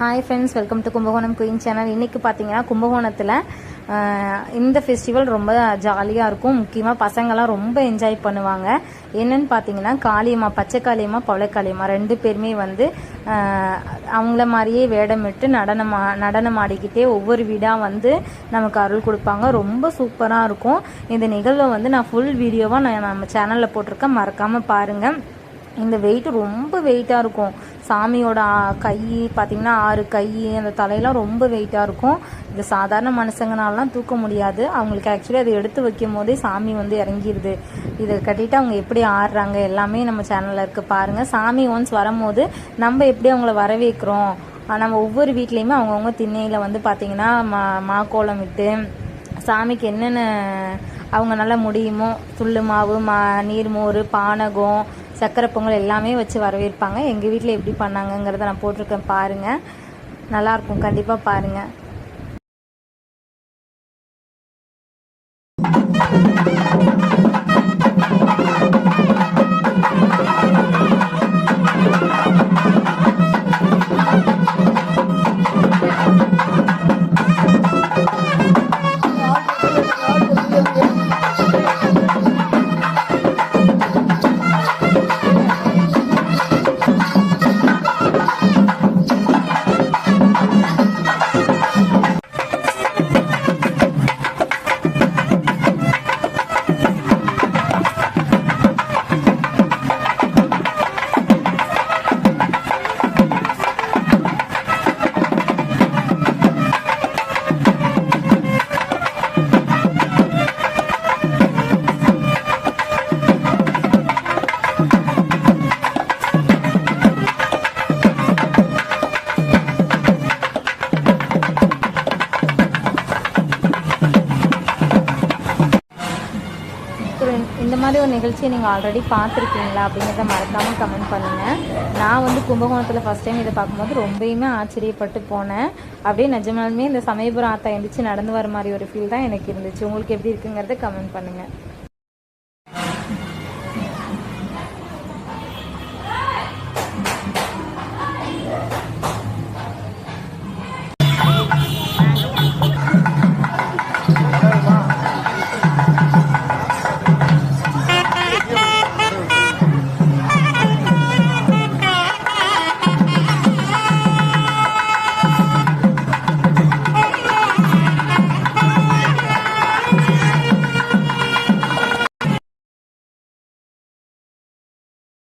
Hi friends welcome to Kumbakonam queen channel இன்றைக்கி பார்த்தீங்கன்னா கும்பகோணத்தில் இந்த ஃபெஸ்டிவல் ரொம்ப ஜாலியாக இருக்கும். முக்கியமாக பசங்கள்லாம் ரொம்ப என்ஜாய் பண்ணுவாங்க. என்னன்னு பார்த்தீங்கன்னா காளியம்மா பச்சை காளியம்மா பவளக்காளியம்மா ரெண்டு பேருமே வந்து அவங்கள மாதிரியே வேடமிட்டு நடனமா நடனம் ஆடிக்கிட்டே ஒவ்வொரு வீடாக வந்து நமக்கு அருள் கொடுப்பாங்க. ரொம்ப சூப்பராக இருக்கும். இந்த நிகழ்வை வந்து நான் ஃபுல் வீடியோவாக நான் நம்ம சேனலில் போட்டிருக்கேன். மறக்காமல் பாருங்கள் இந்த வெயிட் ரொம்ப வெயிட்டாக இருக்கும். சாமியோட ஆ- கை பார்த்திங்கன்னா ஆறு கை அந்த தலையெல்லாம் ரொம்ப வெயிட்டாக இருக்கும். இது சாதாரண மனுஷங்கனாலாம் தூக்க முடியாது. அவங்களுக்கு ஆக்சுவலி அதை எடுத்து வைக்கும் போதே சாமி வந்து இறங்கிடுது இதை கட்டிட்டு அவங்க எப்படி ஆடுறாங்க எல்லாமே நம்ம சேனலில் இருக்குது பாருங்கள் சாமி ஒன்ஸ் வரும்போது நம்ம எப்படி அவங்கள வரவேற்கிறோம்? நம்ம ஒவ்வொரு வீட்லேயுமே அவங்கவுங்க திண்ணையில் வந்து பார்த்திங்கன்னா மா மாக்கோலம் விட்டு சாமிக்கு என்னென்ன அவங்க நல்லா முடியுமோ துள்ளு மாவு மா நீர்மோர் பானகம் சக்கரை பொங்கல் எல்லாமே வச்சு வரவேற்பாங்க. எங்கள் வீட்டில் எப்படி பண்ணாங்கங்கிறத நான் போட்டிருக்கேன் பாருங்கள் நல்லாயிருக்கும் கண்டிப்பாக பாருங்கள் மாதிரி ஒரு நிகழ்ச்சியை நீங்கள் ஆல்ரெடி பார்த்துருக்கீங்களா அப்படிங்கிறத மறக்காமல் கமெண்ட் பண்ணுங்கள் நான் வந்து கும்பகோணத்தில் ஃபஸ்ட் டைம் இதை பார்க்கும்போது ரொம்பயுமே ஆச்சரியப்பட்டு போனேன். அப்படியே நிஜமாலுமே இந்த சமயபுரம் ஆத்தா எந்திரிச்சு நடந்து வர மாதிரி ஒரு ஃபீல் தான் எனக்கு இருந்துச்சு. உங்களுக்கு எப்படி இருக்குங்கிறத கமெண்ட் பண்ணுங்கள்